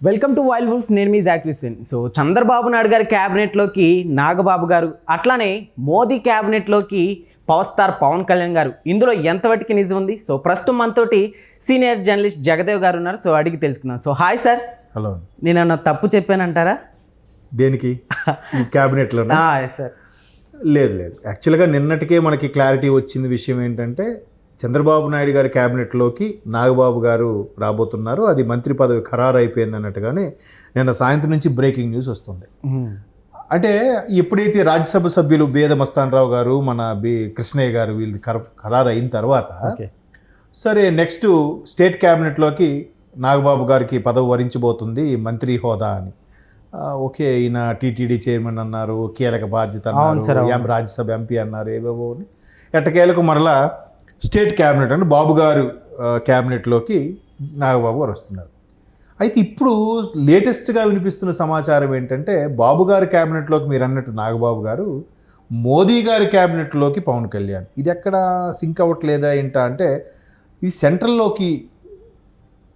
Welcome to wild wolf నేను మీ జాక్రిసిన్ సో చంద్రబాబు నాయుడు గారి క్యాబినెట్లోకి నాగబాబు గారు అట్లానే మోదీ క్యాబినెట్లోకి పవర్ స్టార్ పవన్ కళ్యాణ్ గారు. ఇందులో ఎంతవరకు నిజం ఉంది? సో ప్రస్తుతం మనతోటి సీనియర్ జర్నలిస్ట్ జగదేవ్ గారు ఉన్నారు. సో అడిగి తెలుసుకుందాం. సో హాయ్ సార్ హలో నేను అన్న తప్పు చెప్పానంటారా? దేనికి? క్యాబినెట్లో సార్ లేదు లేదు. యాక్చువల్గా నిన్నటికే మనకి క్లారిటీ వచ్చింది విషయం ఏంటంటే చంద్రబాబు నాయుడు గారి క్యాబినెట్లోకి నాగబాబు గారు రాబోతున్నారు. అది మంత్రి పదవి ఖరారు అయిపోయింది అన్నట్టుగానే నిన్న సాయంత్రం నుంచి బ్రేకింగ్ న్యూస్ వస్తుంది. అంటే ఎప్పుడైతే రాజ్యసభ సభ్యులు బేద మస్తాన్ రావు గారు మన బి కృష్ణయ్య గారు వీళ్ళు ఖర ఖరారు అయిన తర్వాత సరే నెక్స్ట్ స్టేట్ క్యాబినెట్లోకి నాగబాబు గారికి పదవి వరించబోతుంది మంత్రి హోదా అని. ఓకే ఈయన టీటీడీ చైర్మన్ అన్నారు కీలక బాధ్యత అన్నారు ఎం రాజ్యసభ ఎంపీ అన్నారు ఏవేవో అని. ఎట్టకేలకు మరలా స్టేట్ క్యాబినెట్ అంటే బాబు గారు క్యాబినెట్లోకి నాగబాబు గారు వస్తున్నారు. అయితే ఇప్పుడు లేటెస్ట్గా వినిపిస్తున్న సమాచారం ఏంటంటే బాబు గారి క్యాబినెట్లోకి మీరు అన్నట్టు నాగబాబు గారు మోదీ గారి క్యాబినెట్లోకి పవన్ కళ్యాణ్. ఇది ఎక్కడ సింక్ అవ్వట్లేదా ఏంటా అంటే ఇది సెంట్రల్లోకి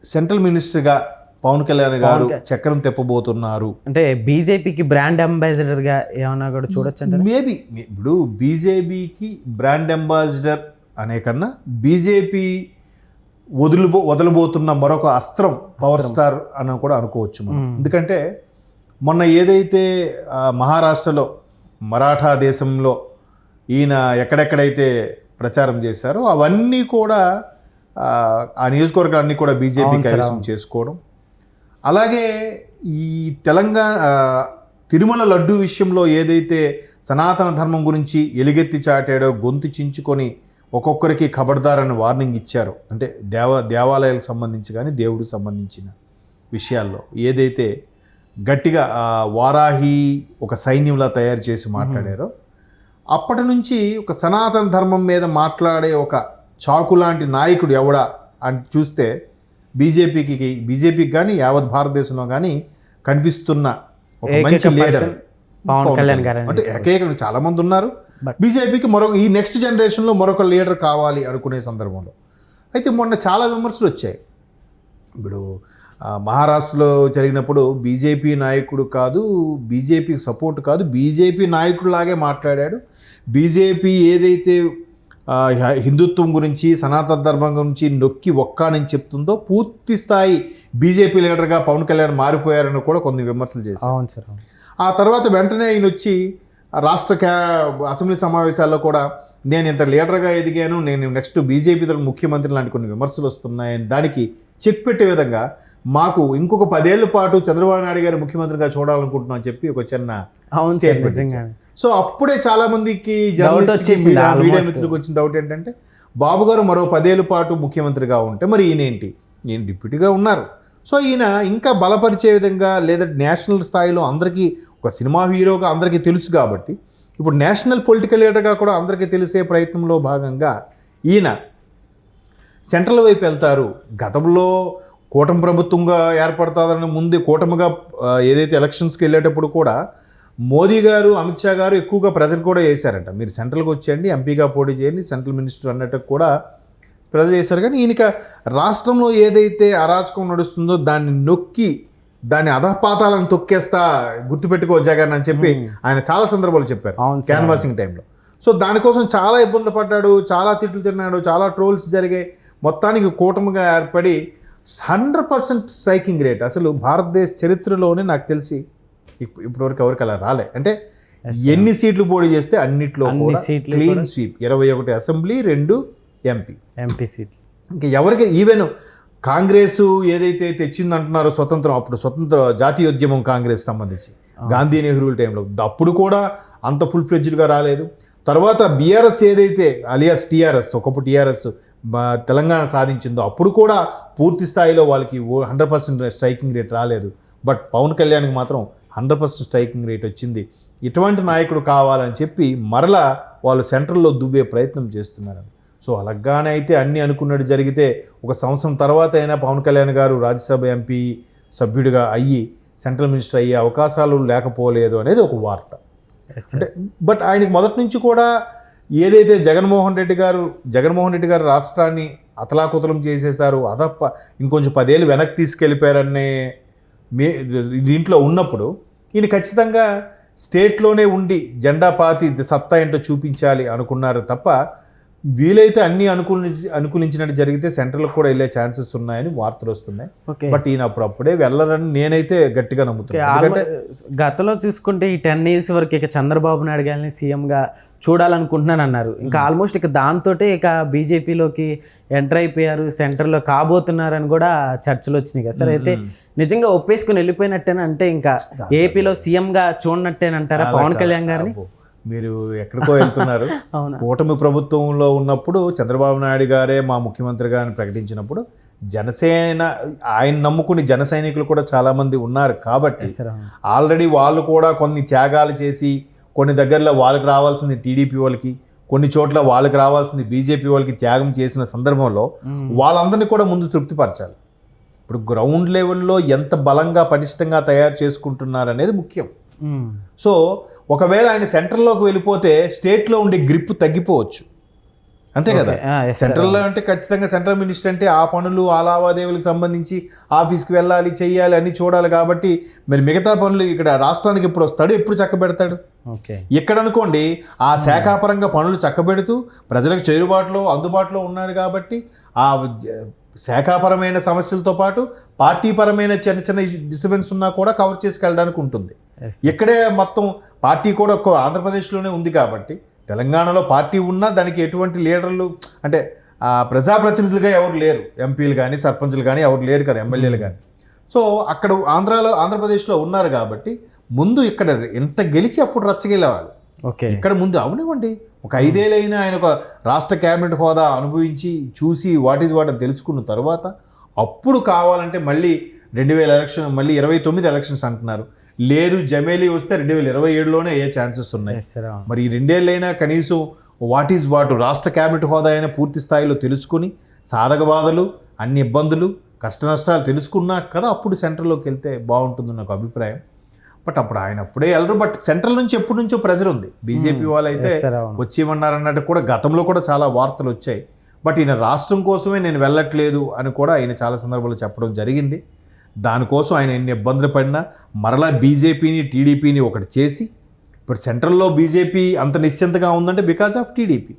సెంట్రల్ మినిస్టర్గా పవన్ కళ్యాణ్ గారు చక్రం తెప్పబోతున్నారు. అంటే బీజేపీకి బ్రాండ్ అంబాసిడర్గా ఏమన్నా కూడా చూడొచ్చు అంటే మేబీ ఇప్పుడు బీజేపీకి బ్రాండ్ అంబాసిడర్ అనే కన్నా బీజేపీ వదులుబో వదలబోతున్న మరొక అస్త్రం పవర్ స్టార్ అని కూడా అనుకోవచ్చు మనం. ఎందుకంటే మొన్న ఏదైతే మహారాష్ట్రలో మరాఠా దేశంలో ఈయన ఎక్కడెక్కడైతే ప్రచారం చేశారో అవన్నీ కూడా ఆ, నియోజకవర్గాలన్నీ కూడా బీజేపీ కైవసం చేసుకోవడం. అలాగే ఈ తెలంగాణ తిరుమల లడ్డు విషయంలో ఏదైతే సనాతన ధర్మం గురించి ఎలుగెత్తి చాటాడో గొంతు చించుకొని ఒక్కొక్కరికి ఖబర్దారని వార్నింగ్ ఇచ్చారో. అంటే దేవ దేవాలయాలకు సంబంధించి కానీ దేవుడికి సంబంధించిన విషయాల్లో ఏదైతే గట్టిగా వారాహి ఒక సైన్యంలా తయారు చేసి మాట్లాడారో అప్పటి నుంచి ఒక సనాతన ధర్మం మీద మాట్లాడే ఒక చాకు లాంటి నాయకుడు ఎవడా అని చూస్తే బీజేపీకి బీజేపీకి కానీ యావత్ భారతదేశంలో కానీ కనిపిస్తున్న ఒక మంచి లీడర్ పవన్ కళ్యాణ్ గారు అంటే ఏకైక చాలా మంది ఉన్నారు. బీజేపీకి మరొక ఈ నెక్స్ట్ జనరేషన్లో మరొక లీడర్ కావాలి అనుకునే సందర్భంలో. అయితే మొన్న చాలా విమర్శలు వచ్చాయి. ఇప్పుడు మహారాష్ట్రలో జరిగినప్పుడు బీజేపీ నాయకుడు కాదు బీజేపీకి సపోర్ట్ కాదు బీజేపీ నాయకుడిలాగే మాట్లాడాడు. బీజేపీ ఏదైతే హిందుత్వం గురించి సనాతన ధర్మం గురించి నొక్కి ఒక్కానని చెప్తుందో పూర్తి స్థాయి బీజేపీ లీడర్గా పవన్ కళ్యాణ్ మారిపోయారని కూడా కొన్ని విమర్శలు చేశారు. అవును సార్ ఆ తర్వాత వెంటనే ఆయన వచ్చి రాష్ట్ర క్యా అసెంబ్లీ సమావేశాల్లో కూడా నేను ఇంత లీడర్గా ఎదిగాను నేను నెక్స్ట్ బీజేపీ తరఫున ముఖ్యమంత్రి లాంటి కొన్ని విమర్శలు వస్తున్నాయని దానికి చెక్ పెట్టే విధంగా మాకు ఇంకొక పదేళ్ళ పాటు చంద్రబాబు నాయుడు గారు ముఖ్యమంత్రిగా చూడాలనుకుంటున్నాం అని చెప్పి ఒక చిన్న అవును సో అప్పుడే చాలా మందికి మీడియా. మిత్రులకు వచ్చిన డౌట్ ఏంటంటే బాబు గారు మరో పదేళ్ళ పాటు ముఖ్యమంత్రిగా ఉంటే మరి ఈయనేంటి? ఈయన డిప్యూటీగా ఉన్నారు. సో ఈయన ఇంకా బలపరిచే విధంగా లేదా నేషనల్ స్థాయిలో అందరికీ ఒక సినిమా హీరోగా అందరికీ తెలుసు కాబట్టి ఇప్పుడు నేషనల్ పొలిటికల్ లీడర్గా కూడా అందరికీ తెలిసే ప్రయత్నంలో భాగంగా ఈయన సెంట్రల్ వైపు వెళ్తారు. గతంలో కూటమి ప్రభుత్వంగా ఏర్పడుతుందని ముందు కూటమిగా ఏదైతే ఎలక్షన్స్కి వెళ్ళేటప్పుడు కూడా మోదీ గారు అమిత్ షా గారు ఎక్కువగా ప్రజలు కూడా చేశారంట. మీరు సెంట్రల్కి వచ్చేయండి ఎంపీగా పోటీ చేయండి సెంట్రల్ మినిస్టర్ అన్నట్టు కూడా ప్రజలు చేశారు. కానీ ఈయనక రాష్ట్రంలో ఏదైతే అరాచకం నడుస్తుందో దాన్ని నొక్కి దాన్ని అధపాతాలను తొక్కేస్తా గుర్తుపెట్టుకో జగన్ అని చెప్పి ఆయన చాలా సందర్భాలు చెప్పారు క్యాన్వాసింగ్ టైంలో. సో దానికోసం చాలా ఇబ్బంది పడ్డాడు చాలా తిట్లు తిన్నాడు చాలా ట్రోల్స్ జరిగాయి. మొత్తానికి కూటమిగా ఏర్పడి హండ్రెడ్ పర్సెంట్ స్ట్రైకింగ్ రేట్. అసలు భారతదేశ చరిత్రలోనే నాకు తెలిసి ఇప్- ఇప్పటివరకు ఎవరికి అలా రాలే. అంటే ఎన్ని సీట్లు పోటీ చేస్తే అన్నిట్లో క్లీన్ స్వీప్. ఇరవై ఒకటి అసెంబ్లీ రెండు ఎంపీ ఎంపీ సీట్ ఇంకా ఎవరికి ఈవెన్ కాంగ్రెస్ ఏదైతే తెచ్చిందంటున్నారో స్వతంత్రం అప్పుడు స్వతంత్ర జాతీయోద్యమం కాంగ్రెస్ సంబంధించి. గాంధీ నెహ్రూ టైంలో అప్పుడు కూడా అంత ఫుల్ ఫ్లెడ్జ్డ్గా రాలేదు. తర్వాత బీఆర్ఎస్ ఏదైతే అలియాస్ టీఆర్ఎస్ ఒకప్పుడు టీఆర్ఎస్ తెలంగాణ సాధించిందో అప్పుడు కూడా పూర్తి స్థాయిలో వాళ్ళకి హండ్రెడ్ పర్సెంట్ స్ట్రైకింగ్ రేట్ రాలేదు. బట్ పవన్ కళ్యాణ్కి మాత్రం హండ్రెడ్ పర్సెంట్ స్ట్రైకింగ్ రేట్ వచ్చింది. ఇటువంటి నాయకుడు కావాలని చెప్పి మరలా వాళ్ళు సెంట్రల్లో దువ్వే ప్రయత్నం చేస్తున్నారు సో అలాగానే అయితే అన్నీ అనుకున్నట్టు జరిగితే ఒక సంవత్సరం తర్వాత అయినా పవన్ కళ్యాణ్ గారు రాజ్యసభ ఎంపీ సభ్యుడిగా అయ్యి సెంట్రల్ మినిస్టర్ అయ్యే అవకాశాలు లేకపోలేదు అనేది ఒక వార్త. అంటే బట్ ఆయనకి మొదటి నుంచి కూడా ఏదైతే జగన్మోహన్ రెడ్డి గారు జగన్మోహన్ రెడ్డి గారు రాష్ట్రాన్ని అతలాకుతలం చేసేశారు అదప్ప ఇంకొంచెం పదేళ్ళు వెనక్కి తీసుకెళ్ళిపోయారనే మే దీంట్లో ఉన్నప్పుడు ఈయన ఖచ్చితంగా స్టేట్లోనే ఉండి జెండా పాతి సత్తా ఏంటో చూపించాలి అనుకున్నారు తప్ప వీలైతే అన్ని అనుకూలించి అనుకూలించినట్టు జరిగితే సెంట్రల్కి కూడా వెళ్ళే ఛాన్సెస్ ఉన్నాయని వార్తలు వస్తున్నాయి. బట్ ఈయన అప్పుడు అప్పుడే వెళ్ళరని నేనైతే గట్టిగా నమ్ముతున్నాను గతంలో చూసుకుంటే ఈ టెన్ ఇయర్స్ వరకు ఇక చంద్రబాబు నాయుడు గారిని సీఎంగా చూడాలనుకుంటున్నాను అన్నారు. ఇంకా ఆల్మోస్ట్ ఇక దాంతో ఇక బీజేపీలోకి ఎంటర్ అయిపోయారు సెంటర్లో కాబోతున్నారని కూడా చర్చలు వచ్చినాయి కదా. సార్ అయితే నిజంగా ఒప్పేసుకుని వెళ్ళిపోయినట్టేనా? అంటే ఇంకా ఏపీలో సీఎంగా చూడనట్టేనంటారా పవన్ కళ్యాణ్ గారిని? మీరు ఎక్కడికో వెళ్తున్నారు కూటమి ప్రభుత్వంలో ఉన్నప్పుడు చంద్రబాబు నాయుడు గారే మా ముఖ్యమంత్రి గారిని ప్రకటించినప్పుడు జనసేన ఆయన నమ్ముకుని జన సైనికులు కూడా చాలామంది ఉన్నారు కాబట్టి. ఆల్రెడీ వాళ్ళు కూడా కొన్ని త్యాగాలు చేసి కొన్ని దగ్గరలో వాళ్ళకి రావాల్సింది టీడీపీ వాళ్ళకి కొన్ని చోట్ల వాళ్ళకి రావాల్సింది బీజేపీ వాళ్ళకి త్యాగం చేసిన సందర్భంలో వాళ్ళందరినీ కూడా ముందు తృప్తిపరచాలి ఇప్పుడు గ్రౌండ్ లెవెల్లో ఎంత బలంగా పటిష్టంగా తయారు చేసుకుంటున్నారు అనేది ముఖ్యం. సో ఒకవేళ ఆయన సెంట్రల్లోకి వెళ్ళిపోతే స్టేట్లో ఉండే గ్రిప్ తగ్గిపోవచ్చు. అంతే కదా? Sir. సెంట్రల్లో అంటే ఖచ్చితంగా సెంట్రల్ మినిస్టర్ అంటే ఆ పనులు ఆ లావాదేవీలకు సంబంధించి ఆఫీస్కి వెళ్ళాలి చెయ్యాలి అన్ని చూడాలి కాబట్టి మరి మిగతా పనులు ఇక్కడ రాష్ట్రానికి ఎప్పుడు వస్తాడు ఎప్పుడు చక్కబెడతాడు? ఇక్కడ అనుకోండి ఆ శాఖాపరంగా పనులు చక్కబెడుతూ ప్రజలకు చేరుబాటులో అందుబాటులో ఉన్నాడు కాబట్టి ఆ శాఖాపరమైన సమస్యలతో పాటు పార్టీపరమైన చిన్న చిన్న డిస్టర్బెన్స్ ఉన్నా కూడా కవర్ చేసుకెళ్ళడానికి ఉంటుంది. ఇక్కడే మొత్తం పార్టీ కూడా ఒక్క ఆంధ్రప్రదేశ్లోనే ఉంది కాబట్టి తెలంగాణలో పార్టీ ఉన్నా దానికి ఎటువంటి లీడర్లు అంటే ప్రజాప్రతినిధులుగా ఎవరు లేరు. ఎంపీలు కానీ సర్పంచులు కానీ ఎవరు లేరు కదా ఎమ్మెల్యేలు కానీ. సో అక్కడ ఆంధ్రాలో ఆంధ్రప్రదేశ్లో ఉన్నారు కాబట్టి ముందు ఇక్కడ ఎంత గెలిచి అప్పుడు రచ్చగెలవాలి ఓకే. ఇక్కడ ముందు అవునివ్వండి ఒక ఐదేళ్ళైనా ఆయన ఒక రాష్ట్ర కేబినెట్ హోదా అనుభవించి చూసి వాట్ ఈజ్ వాట్ అని తెలుసుకున్న తర్వాత అప్పుడు కావాలంటే మళ్ళీ రెండు వేల ఎలక్షన్ మళ్ళీ ఇరవై తొమ్మిది ఎలక్షన్స్ అంటున్నారు. లేదు జమేలీ వస్తే రెండు వేల ఇరవై ఏడులోనే అయ్యే ఛాన్సెస్ ఉన్నాయి. మరి ఈ రెండేళ్ళైనా కనీసం వాట్ ఈజ్ వాట్ రాష్ట్ర కేబినెట్ హోదా అయినా పూర్తి స్థాయిలో తెలుసుకుని సాధక బాధలు అన్ని ఇబ్బందులు కష్ట నష్టాలు తెలుసుకున్నా కదా అప్పుడు సెంట్రల్లోకి వెళ్తే బాగుంటుంది నాకు అభిప్రాయం. బట్ అప్పుడు ఆయన అప్పుడే వెళ్ళరు బట్ సెంట్రల్ నుంచి ఎప్పటి నుంచో ప్రెజర్ ఉంది. బీజేపీ వాళ్ళు అయితే Yes, sir అవును. వచ్చేయమన్నారన్నట్టు కూడా గతంలో కూడా చాలా వార్తలు వచ్చాయి. బట్ ఈయన రాష్ట్రం కోసమే నేను వెళ్ళట్లేదు అని కూడా ఆయన చాలా సందర్భాల్లో చెప్పడం జరిగింది. దానికోసం ఆయన ఎన్ని ఇబ్బందులు పడినా మరలా బీజేపీని టీడీపీని ఒకటి చేసి ఇప్పుడు సెంట్రల్లో బీజేపీ అంత నిశ్చింతగా ఉందంటే బికాస్ ఆఫ్ టీడీపీ.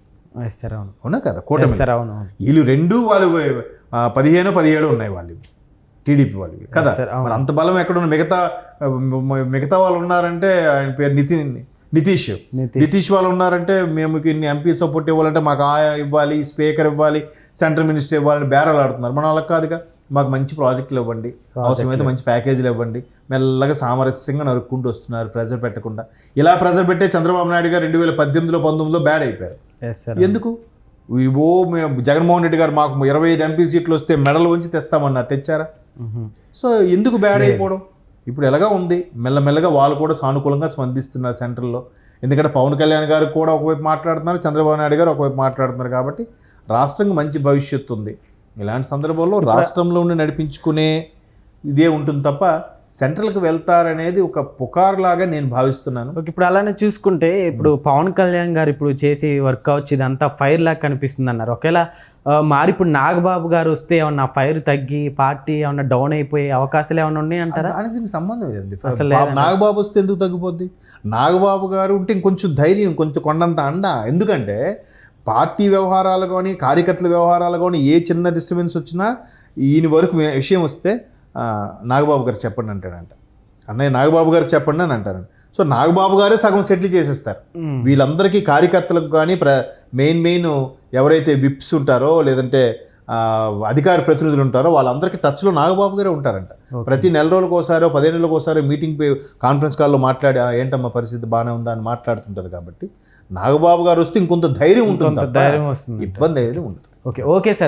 అవును. కదా? కూటమి అవును అవును. వీళ్ళు రెండు వాళ్ళు పదిహేను పదిహేడు ఉన్నాయి వాళ్ళు టీడీపీ వాళ్ళు కదా. మరి అంత బలం ఎక్కడ ఉన్న మిగతా మిగతా వాళ్ళు ఉన్నారంటే ఆయన పేరు నితిన్ నితీష్. నితీష్. నితీష్ వాళ్ళు ఉన్నారంటే మేము ఇన్ని ఎంపీ సపోర్ట్ ఇవ్వాలంటే మాకు ఆ ఇవ్వాలి స్పీకర్ ఇవ్వాలి సెంట్రల్ మినిస్టర్ ఇవ్వాలని బేరాలు ఆడుతున్నారు. మన వాళ్ళకి కాదుగా. మాకు మంచి ప్రాజెక్టులు ఇవ్వండి. అవసరమైతే మంచి ప్యాకేజీలు ఇవ్వండి. మెల్లగా సామరస్యంగా నరుక్కుంటూ వస్తున్నారు ప్రెజర్ పెట్టకుండా. ఇలా ప్రెజర్ పెట్టే చంద్రబాబు నాయుడు గారు రెండు వేల పద్దెనిమిదిలో పంతొమ్మిదిలో బ్యాడ్ అయిపోయారు. ఎందుకు? ఓ మేము జగన్మోహన్ రెడ్డి గారు మాకు ఇరవై ఐదు ఎంపీ సీట్లు వస్తే మెడలు ఉంచి తెస్తామన్నారు తెచ్చారా. సో ఎందుకు బ్యాడ్ అయిపోవడం? ఇప్పుడు ఎలాగా ఉంది? మెల్లమెల్లగా వాళ్ళు కూడా సానుకూలంగా స్పందిస్తున్నారు సెంట్రల్లో. ఎందుకంటే పవన్ కళ్యాణ్ గారు కూడా ఒకవైపు మాట్లాడుతున్నారు చంద్రబాబు నాయుడు గారు ఒకవైపు మాట్లాడుతున్నారు కాబట్టి రాష్ట్రంకి మంచి భవిష్యత్తు ఉంది. ఇలాంటి సందర్భంలో రాష్ట్రంలో ఉండి నడిపించుకునే ఇదే ఉంటుంది తప్ప సెంట్రల్కి వెళ్తారనేది ఒక పుకార్ లాగా నేను భావిస్తున్నాను. ఇప్పుడు అలానే చూసుకుంటే ఇప్పుడు పవన్ కళ్యాణ్ గారు ఇప్పుడు చేసి వర్క్ అవచ్చు ఇదంతా ఫైర్ లాగా కనిపిస్తుంది అన్నారు ఒకవేళ మారి ఇప్పుడు నాగబాబు గారు వస్తే ఏమన్నా ఫైర్ తగ్గి పార్టీ ఏమన్నా డౌన్ అయిపోయే అవకాశాలు ఏమన్నా ఉన్నాయి అంటారా దానికి దీనికి సంబంధం లేదండి. అసలు నాగబాబు వస్తే ఎందుకు తగ్గిపోద్ది? నాగబాబు గారు ఉంటే ఇంకొంచెం ధైర్యం కొంచెం కొండంత అండ. ఎందుకంటే పార్టీ వ్యవహారాలు కానీ కార్యకర్తల వ్యవహారాలు కానీ ఏ చిన్న డిస్టర్బెన్స్ వచ్చినా ఈయన వరకు విషయం వస్తే నాగబాబు గారు చెప్పండి అంటాడంట. అన్నయ్య నాగబాబు గారికి చెప్పండి అని అంటారంట. సో నాగబాబు గారే సగం సెటిల్ చేసేస్తారు. వీళ్ళందరికీ కార్యకర్తలకు కానీ ప్ర మెయిన్ మెయిన్ ఎవరైతే విప్స్ ఉంటారో లేదంటే అధికార ప్రతినిధులు ఉంటారో వాళ్ళందరికీ టచ్లో నాగబాబు గారే ఉంటారంట. ప్రతి నెల రోజులకు ఒకసారో పదిహేను నెలలకు ఒకసారి మీటింగ్ కాన్ఫరెన్స్ కాల్లో మాట్లాడి "ఆ, ఏంటమ్మా పరిస్థితి? బాగానే ఉందా? అని మాట్లాడుతుంటారు కాబట్టి నాగబాబు గారు వస్తే ఇంకొంత ధైర్యం ఉంటుంది ధైర్యం వస్తుంది ఇబ్బంది అనేది ఉండదు. Okay okay sir.